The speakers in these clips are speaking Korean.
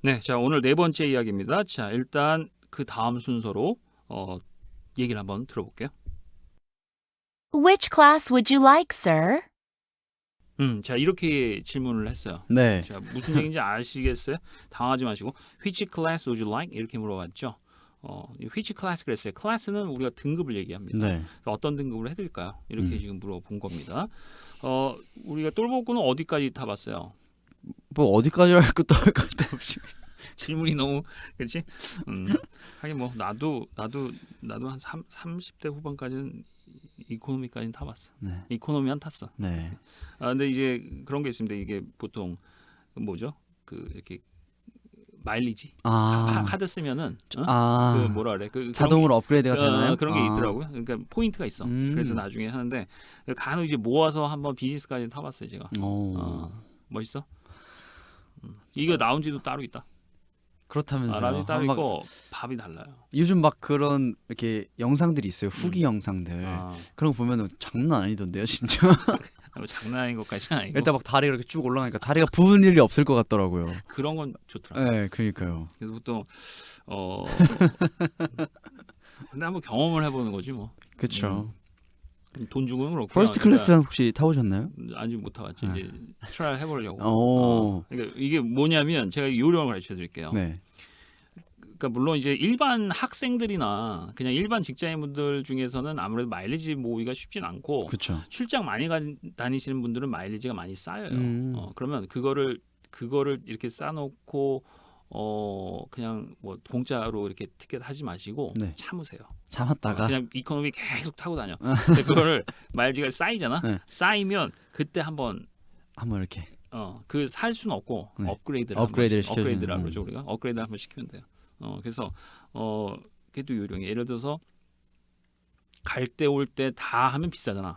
네, 자 오늘 네 번째 이야기입니다. 자 일단 그 다음 순서로 어, 얘기를 한번 들어볼게요. Which class would you like, sir? 음, 자 이렇게 질문을 했어요. 네. 자 무슨 얘기인지 아시겠어요? 당하지 마시고 Which class would you like? 이렇게 물어봤죠. 어, 이 which class 그랬어요. 클래스는 우리가 등급을 얘기합니다. 네. 어떤 등급으로 해드릴까요? 이렇게 음. 지금 물어본 겁니다. 어, 우리가 똘복구는 어디까지 타봤어요? 뭐 어디까지 할 것도 할 것도 없이. 질문이 너무 그렇지? 음. 하긴 뭐 나도 나도 나도 한 3, 30대 후반까지는 이코노미까지는 타봤어. 네. 이코노미 한 탔어. 네. 아 근데 이제 그런 게 있습니다. 이게 보통 그 뭐죠? 그 이렇게 마일리지 카- 아. 카드 쓰면은 어? 아. 그 뭐라 그래? 그 자동으로 업그레이드가 그런, 되나요? 어, 그런 게 아. 있더라고요. 그러니까 포인트가 있어. 음. 그래서 나중에 하는데 간혹 이제 모아서 한번 비즈니스까지 타봤어요 제가. 오. 어, 멋있어? 음. 이거 라운지도 따로 있다. 그렇다면서요. 아, 라운지 따로 막 있고 밥이 달라요. 요즘 막 그런 이렇게 영상들이 있어요. 후기 영상들. 음. 아, 그런 거 보면은 장난 아니던데요, 진짜. 뭐 장난 아닌 것까지는 아니고 일단 막 다리가 이렇게 쭉 올라가니까 다리가 부은 일이 없을 것 같더라고요. 그런 건 좋더라. 네, 그러니까요. 그래서 보통 어 근데 한번 경험을 해보는 거지 뭐. 그렇죠. 돈 주고는 그렇고. 퍼스트 클래스는 혹시 타보셨나요? 아직 못 타봤지 아. 이제 트라이 해보려고. 오. 어, 그러니까 이게 뭐냐면 제가 요령을 가르쳐 드릴게요. 네. 그러니까 물론 이제 일반 학생들이나 그냥 일반 직장인분들 중에서는 아무래도 마일리지 모으기가 쉽진 않고 그렇죠. 출장 많이 가, 다니시는 분들은 마일리지가 많이 쌓여요. 음. 어, 그러면 그거를 그거를 이렇게 쌓아놓고 어 그냥 뭐 공짜로 이렇게 티켓 하지 마시고 네. 참으세요. 참았다가 어, 그냥 이코노미 계속 타고 다녀. 근데 그거를 마일리지가 쌓이잖아. 네. 쌓이면 그때 한번 한번 이렇게 어 그 살 수는 없고 네. 업그레이드를 업그레이드를 한번, 업그레이드를 시켜주는, 하죠 우리가 업그레이드 한번 시키면 돼요. 어 그래서 어또 요령이 예를 들어서 갈 때 올 때 다 하면 비싸잖아.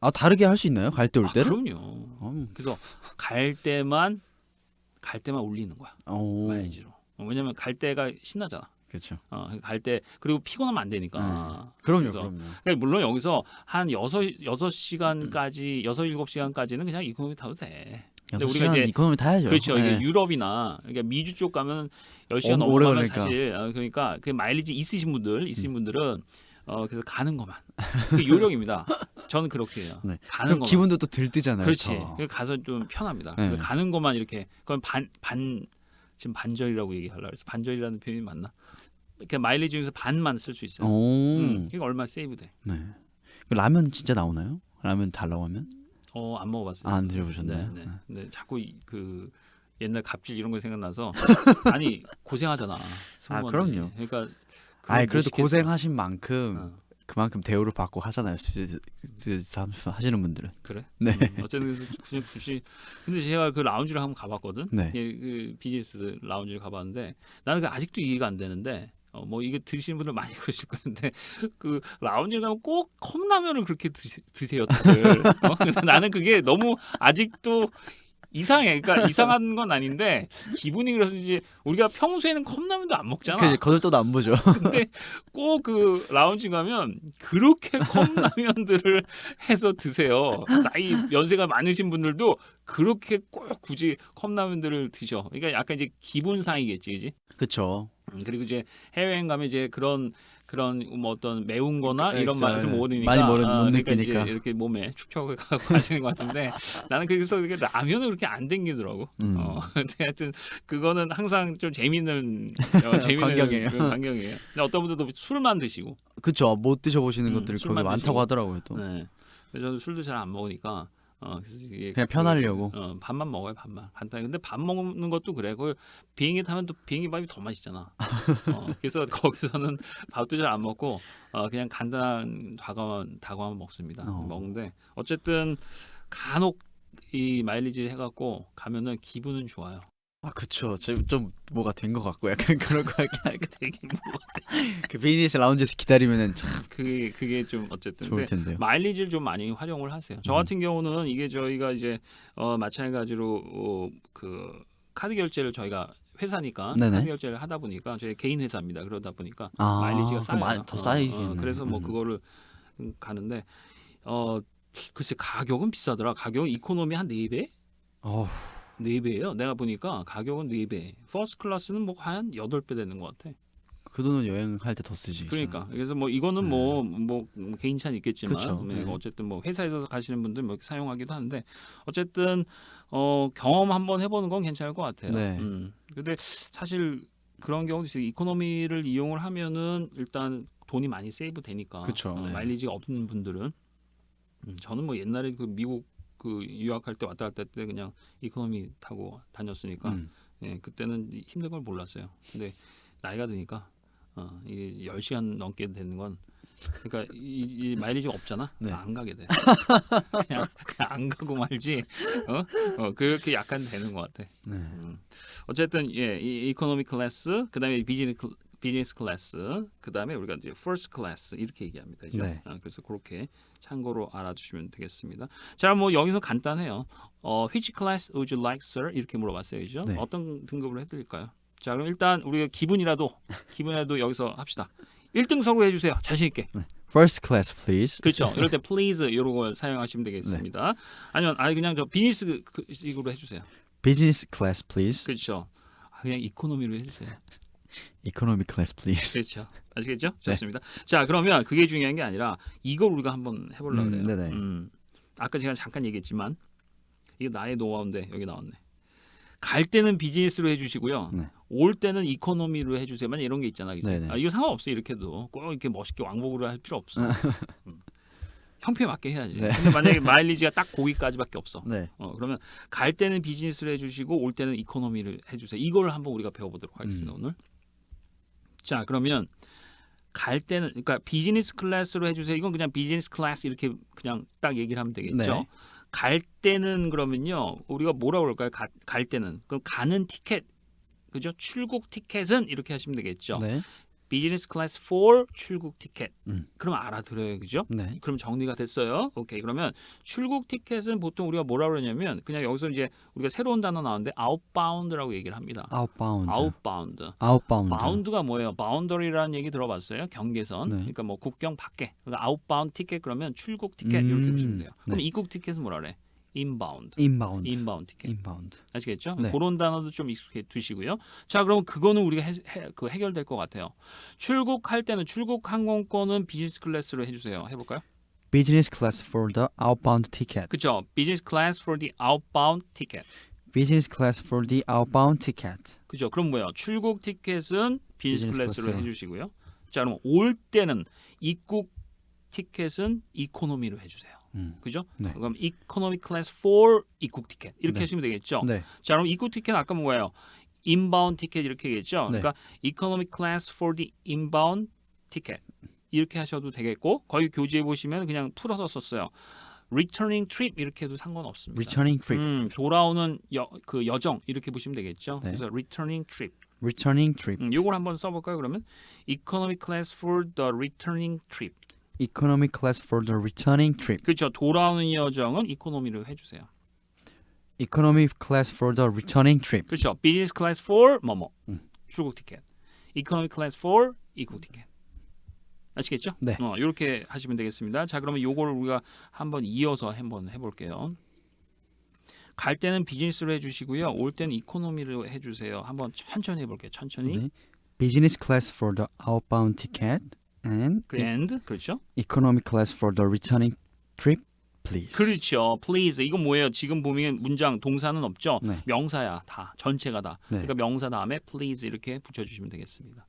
아 다르게 할 수 있나요? 갈 때 올 아, 때를? 그럼요. 음. 그래서 갈 때만 갈 때만 올리는 거야 오. 마일리지로. 어, 왜냐면 갈 때가 신나잖아. 그렇죠. 어, 갈 때 그리고 피곤하면 안 되니까. 그럼요, 그래서 그럼요. 그러니까 물론 여기서 한 여섯 여섯 시간까지 여섯 일곱 시간까지는 그냥 이코노미 타도 돼. 근데 우리가 시간 이제 이코노미 타야죠. 그렇죠. 네. 이게 유럽이나 그러니까 미주 쪽 가면 10시간 어, 오래 넘어가면 걸리니까. 사실 어, 그러니까 그 마일리지 있으신 분들 있으신 음. 분들은 어 그래서 가는 것만. 그게 요령입니다. 저는 그렇게 해요. 네. 가는 것만. 기분도 또 들뜨잖아요. 그렇지. 더. 가서 좀 편합니다. 네. 그래서 가는 것만 이렇게 그건 반 반 지금 반절이라고 얘기하려고 그래서 반절이라는 표현이 맞나? 이렇게 마일리지 중에서 반만 쓸 수 있어요. 오. 음, 이거 얼마 세이브 돼? 네. 그 라면 진짜 나오나요? 라면 달라고 하면? 어, 안 먹어봤어요. 아, 안 드셔보셨나요? 네, 네. 근데 자꾸 이, 그 옛날 갑질 이런 거 생각나서 아니 고생하잖아. 승무원들이. 그럼요. 그러니까 그걸 그래도. 고생하신 만큼 어, 그만큼 대우를 받고 하잖아요. 수제 하시는 분들은. 그래? 네. 음, 어쨌든 그래서 그냥 굳이 근데 제가 그 라운지를 한번 가봤거든. 네. 예, 그 BGS 라운지를 가봤는데 나는 그 아직도 이해가 안 되는데. 어, 뭐 이게 들으시는 분들 많이 그러실 건데 그 라운지를 가면 꼭 컵라면을 그렇게 드시, 드세 요 다들. 어? 나는 그게 너무 아직도 이상해. 그러니까 이상한 건 아닌데 기분이 그래서 이제 우리가 평소에는 컵라면도 안 먹잖아. 그 거들떠도 안 보죠. 근데 꼭 그 라운지 가면 그렇게 컵라면들을 해서 드세요. 나이 연세가 많으신 분들도 그렇게 꼭 굳이 컵라면들을 드셔. 그러니까 약간 이제 기분상이겠지, 그지? 그렇죠. 음, 그리고 이제 해외여행 가면 이제 그런 그런 뭐 어떤 매운거나 네, 이런. 맛을 네. 못 느끼니까 많이 모르- 아, 못 그러니까 이제 느끼니까. 이렇게 몸에 축적을 하고 하시는 것 같은데 나는 그래서 이게 라면은 그렇게 안 땡기더라고. 음. 어, 근데 하여튼 그거는 항상 좀 재밌는 어, 재밌는 광경이에요. 그 광경이에요. 근데 어떤 분들도 술만 드시고 그렇죠. 못 드셔보시는 음, 것들이 거기 드시고. 많다고 하더라고요. 또. 네. 그래서 저는 술도 잘 안 먹으니까 어, 그래서 이게 그냥 그- 편하려고. 어, 밥만 먹어요, 밥만. 간단히. 근데 밥 먹는 것도 그래. 그 비행기 타면 또 비행기 밥이 더 맛있잖아. 어, 그래서 거기서는 밥도 잘 안 먹고 어, 그냥 간단한 다과만 다과만 먹습니다. 어. 먹는데 어쨌든 간혹 이 마일리지 해갖고 가면은 기분은 좋아요. 아 그쵸. 좀, 좀 뭐가 된 것 같고 약간 그런 거 같긴 하고 되게 뭐그 비즈니스 라운지에서 기다리면은 참 그게 그게 좀 어쨌든 좋을 근데 텐데요. 마일리지를 좀 많이 활용을 하세요. 저 음. 같은 경우는 이게 저희가 이제 어, 마찬가지로 어, 그 카드 결제를 저희가 회사니까 네네. 카드 결제를 하다 보니까 저희 개인 회사입니다. 그러다 보니까 아, 마일리지가 그럼 쌓여요. 많이 더 어, 쌓이겠네. 어, 그래서 뭐 음. 그거를 음, 가는데 어 글쎄 가격은 비싸더라. 가격은 이코노미 한 4배? 어후, 네 배예요. 내가 보니까 가격은 네 배. 퍼스트 클래스는 뭐한 여덟 배 되는 것 같아. 그 돈은 여행할 때 더 쓰지. 그러니까 그래서 뭐 이거는 뭐뭐 개인차는 있겠지만 네. 그쵸. 네, 네. 어쨌든 뭐 회사에서 가시는 분들 뭐 사용하기도 하는데 어쨌든 어 경험 한번 해보는 건 괜찮을 것 같아요. 네. 음. 근데 사실 그런 경우도 있어요. 이코노미를 이용을 하면은 일단 돈이 많이 세이브 되니까 그쵸, 어, 네. 마일리지가 없는 분들은 음, 저는 뭐 옛날에 그 미국 그 유학할 때 왔다 갔다 할 때 그냥 이코노미 타고 다녔으니까 음. 예, 그때는 힘든 걸 몰랐어요. 근데 나이가 드니까 어, 이게 10시간 넘게 되는 건 그러니까 이, 이 마일리지가 없잖아. 네. 안 가게 돼. 그냥, 그냥 안 가고 말지. 어? 어, 그렇게 약간 되는 것 같아. 네. 음. 어쨌든 예, 이 이코노미 클래스, 그다음에 비즈니스 클- 비즈니스 클래스, 그 다음에 우리가 이제 퍼스트 클래스 이렇게 얘기합니다. 그죠? 네. 아, 그래서 그렇게 참고로 알아두시면 되겠습니다. 자, 뭐 여기서 간단해요. 어, which class would you like, sir? 이렇게 물어봤어요, 그죠? 네. 어떤 등급으로 해드릴까요? 자, 그럼 일단 우리가 기분이라도 기분이라도 여기서 합시다. 1등석으로 해주세요. 자신 있게. First class, please. 그렇죠. 이럴 때 please 이런 걸 사용하시면 네. 되겠습니다. 아니면 아니 그냥 저 비즈니스 그- 식으로 해주세요. Business class, please. 그렇죠. 아, 그냥 이코노미로 해주세요. Economy class, please. 그렇죠. 아시겠죠? 네. 좋습니다. 자, 그러면 그게 중요한 게 아니라 이걸 우리가 한번 해 보려고 음, 그래요. 네네. 음, 아까 제가 잠깐 얘기했지만 이게 나의 노하우인데 여기 나왔네. 갈 때는 비즈니스로 해주시고요. 네. 올 때는 이코노미로 해주세요. 만약 이런 게 있잖아, 그죠? 네네. 아, 이거 상관없어 이렇게도 꼭 이렇게 멋있게 왕복으로 할 필요 없어. 음. 형편에 맞게 해야지. 네. 근데 만약에 마일리지가 딱 거기까지밖에 없어. 네. 어, 그러면 갈 때는 비즈니스를 해주시고 올 때는 이코노미를 해주세요. 이걸 한번 우리가 배워보도록 하겠습니다 음. 오늘. 자 그러면 갈 때는 그러니까 비즈니스 클래스로 해주세요. 이건 그냥 비즈니스 클래스 이렇게 그냥 딱 얘기를 하면 되겠죠. 네. 갈 때는 그러면요 우리가 뭐라 그럴까요? 가, 갈 때는 그럼 가는 티켓 그죠? 출국 티켓은 이렇게 하시면 되겠죠. 네. 비즈니스 클래스 4 출국 티켓. 음. 그럼 알아들어요, 그죠? 네. 그럼 정리가 됐어요. 오케이. 그러면 출국 티켓은 보통 우리가 뭐라 그러냐면 그냥 여기서 이제 우리가 새로운 단어 나왔는데 outbound라고 얘기를 합니다. Outbound. outbound. Outbound. 바운드가 뭐예요? 바운더리라는 얘기 들어봤어요? 경계선. 네. 그러니까 뭐 국경 밖에. 그러니까 outbound 티켓 그러면 출국 티켓 이렇게 음, 보시면 돼요. 그럼 네. 입국 티켓은 뭐라 그래? Inbound. Inbound. inbound 티켓. Inbound. 아시겠죠? 네. 그런 단어도 좀 익숙해 두시고요. 자, 그럼 그거는 우리가 해, 해, 그 해결될 것 같아요. 출국할 때는 출국 항공권은 비즈니스 클래스로 해주세요. 해볼까요? Business class for the outbound ticket. 그렇죠. 비즈니스 클래스 for the outbound ticket. Business class for the outbound ticket. 그죠? 그럼 뭐예요? 출국 티켓은 비즈니스 클래스로 클래스. 해주시고요. 자, 그럼 올 때는 입국 티켓은 이코노미로 해주세요. 음. 그죠? 네. 그럼 이코노미 클래스 for 입국 티켓 이렇게 네. 하시면 되겠죠. 네. 자, 그럼 입국 티켓 아까 뭐예요? 인바운드 티켓 이렇게 얘기했죠. 네. 그러니까 economy class for the inbound ticket 이렇게 하셔도 되겠고 거기 교재에 보시면 그냥 풀어서 썼어요. returning trip 이렇게 해도 상관없습니다. Returning trip. 음, 돌아오는 여, 그 여정 이렇게 보시면 되겠죠. 네. 그래서 returning trip. Returning trip. 음, 요걸 한번 써볼까요? 그러면 economy class for the returning trip. Economy class for the returning trip. 그렇죠. 돌아오는 여정은 이코노미로 해주세요. Economy class for the returning trip. 그렇죠. business class for 뭐뭐 음. 출국 티켓. economy class for 입국 티켓. 아시겠죠? 네. 어, 이렇게 하시면 되겠습니다. 자, 그러면 요거를 우리가 한번 이어서 한번 해볼게요. 갈 때는 비즈니스로 해주시고요. 올 때는 이코노미로 해주세요. 한번 천천히 해볼게요. 천천히. 네. Business class for the outbound ticket and 그랜드 그렇죠? economy class for the returning trip, please. 그렇죠. Please 이건 뭐예요? 지금 보면 문장 동사는 없죠. 네. 명사야 다 전체가 다. 네. 그러니까 명사 다음에 please 이렇게 붙여주시면 되겠습니다.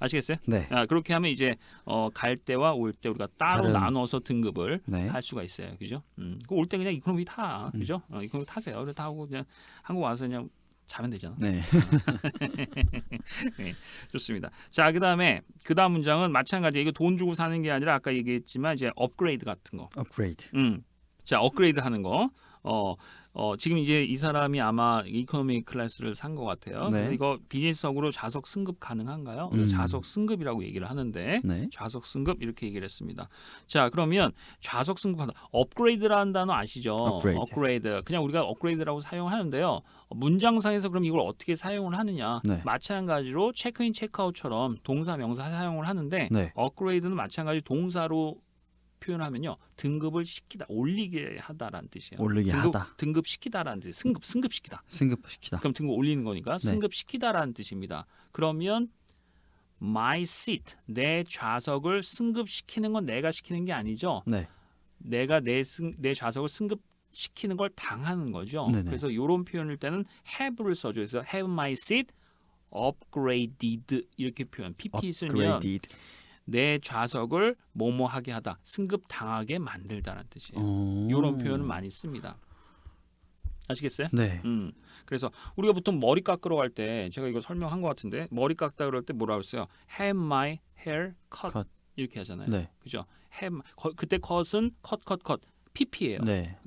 아시겠어요? 네. 아, 그렇게 하면 이제 어, 갈 때와 올 때 우리가 따로 다른- 나눠서 등급을 네. 할 수가 있어요. 그죠? 음. 올 때 그냥 이코노미 타. 음. 그죠? 어, 이코노미 타세요. 그래 타고 그냥 한국 와서 그냥 자면 되잖아. 네. 좋습니다. 자, 그다음에 그다음 문장은 마찬가지. 이거 돈 주고 사는 게 아니라 아까 얘기했지만 이제 업그레이드 같은 거. Upgrade. 음. 자, 업그레이드 하는 거. 어, 어, 지금 이제 이 사람이 아마 이코노미 클래스를 산 것 같아요. 네. 이거 비즈니스석으로 좌석 승급 가능한가요? 음. 좌석 승급이라고 얘기를 하는데 네. 좌석 승급 이렇게 얘기를 했습니다. 자, 그러면 좌석 승급하다. 업그레이드라는 단어 아시죠? 업그레이드. 업그레이드. 그냥 우리가 업그레이드라고 사용하는데요. 문장상에서 그럼 이걸 어떻게 사용을 하느냐? 네. 마찬가지로 체크인 체크아웃처럼 동사 명사 사용을 하는데 네. 업그레이드는 마찬가지 동사로 표현을 하면요. 등급을 시키다, 올리게 하다라는 뜻이에요. 올리게 등급, 하다. 등급 시키다라는 뜻. 승급, 승급시키다. 승급시키다. 그럼 등급 올리는 거니까 네. 승급시키다라는 뜻입니다. 그러면 my seat 내 좌석을 승급시키는 건 내가 시키는 게 아니죠. 네. 내가 내, 승, 내 좌석을 승급시키는 걸 당하는 거죠. 네네. 그래서 이런 표현일 때는 have를 써줘. 그래서 have my seat upgraded 이렇게 표현. PP 쓰면 upgraded. 내 좌석을 뭐뭐하게 하다, 승급 당하게 만들다라는 뜻이에요. 어. 이런 표현을 많이 씁니다. 아시겠어요? 네. 음. 그래서 우리가 보통 머리 깎으러 갈 때 제가 이거 설명한 것 같은데 머리 깎다 그럴 때 뭐라 그랬어요? Have my hair cut, cut. 이렇게 하잖아요. 네. 그죠? Have 그때 cut은 cut cut cut pp예요. 네.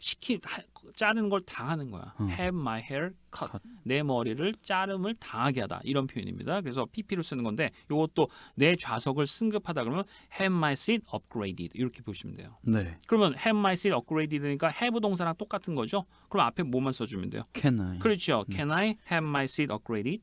시키 하- 자르는 걸 당하는 거야. 음. Have my hair cut. cut. 내 머리를 자름을 당하게 하다 이런 표현입니다. 그래서 pp를 쓰는 건데 이것도 내 좌석을 승급하다 그러면 have my seat upgraded 이렇게 보시면 돼요. 네. 그러면 have my seat upgraded니까 have 동사랑 똑같은 거죠. 그럼 앞에 뭐만 써주면 돼요? Can I? 그렇죠. Can I have my seat upgraded?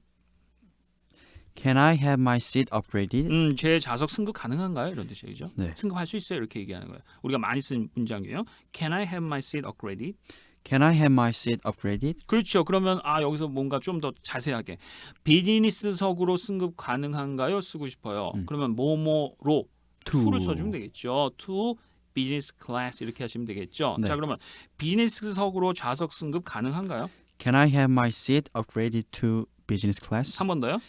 Can I have my seat upgraded? 음, 제 좌석 승급 가능한가요? 이런 뜻이죠. 네. 승급할 수 있어요. 이렇게 얘기하는 거예요. 우리가 많이 쓴 문장이에요. Can I have my seat upgraded? Can I have my seat upgraded? 그렇죠. 그러면 아 여기서 뭔가 좀 더 자세하게 비즈니스석으로 승급 가능한가요? 쓰고 싶어요. 음. 그러면 뭐뭐로 To. to를 써주면 되겠죠. to business class 이렇게 하시면 되겠죠. 네. 자 그러면 비즈니스석으로 좌석 승급 가능한가요? Can I have my seat upgraded to business class? 한 번 더요.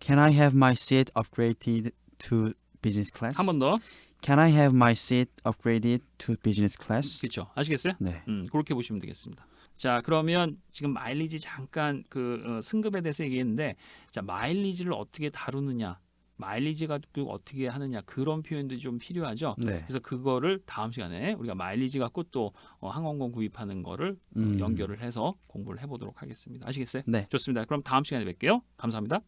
Can I have my seat upgraded to business class? 한 번 더. Can I have my seat upgraded to business class? 그렇죠. 아시겠어요? 네. 음, 그렇게 보시면 되겠습니다. 자, 그러면 지금 마일리지 잠깐 그 어, 승급에 대해서 얘기했는데, 자 마일리지를 어떻게 다루느냐, 마일리지가 그 어떻게 하느냐 그런 표현들이 좀 필요하죠. 네. 그래서 그거를 다음 시간에 우리가 마일리지 갖고 또 어, 항공권 구입하는 거를 어, 음. 연결을 해서 공부를 해보도록 하겠습니다. 아시겠어요? 네. 좋습니다. 그럼 다음 시간에 뵐게요. 감사합니다.